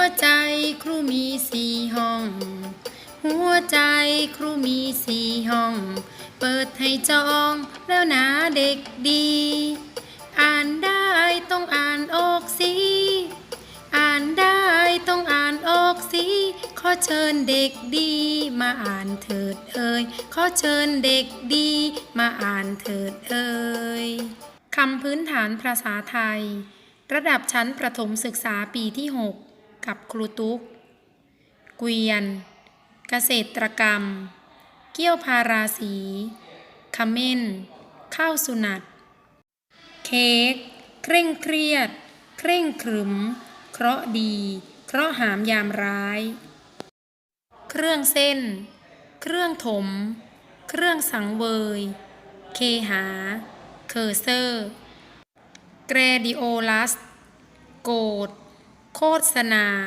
วใจครูมีสี่ห้อง หัวใจครูมีสี่ห้อง เปิดให้จองแล้วนะเด็กดี อ่านได้ต้องอ่านออกสิอ่านได้ต้องอ่านออกสิขอเชิญเด็กดีมาอ่านเถิดเอ่ยขอเชิญเด็กดีมาอ่านเถิดเอ่ยคำพื้นฐานภาษาไทย ระดับชั้นประถมศึกษาปีที่ 6 กับครูตุ๊ก เกวียน เกษตรกรรม เกี้ยวพาราสีขมิ้น ข้าวสุนัตเค้ก เคร่งเครียด เคร่งครึม เคราะดี เคราะห์หามยามร้าย เครื่องเส้น เครื่องถม เครื่องสังเวย เคหา เคอร์เซอร์ เกรดิโอลัส โกด โฆษณา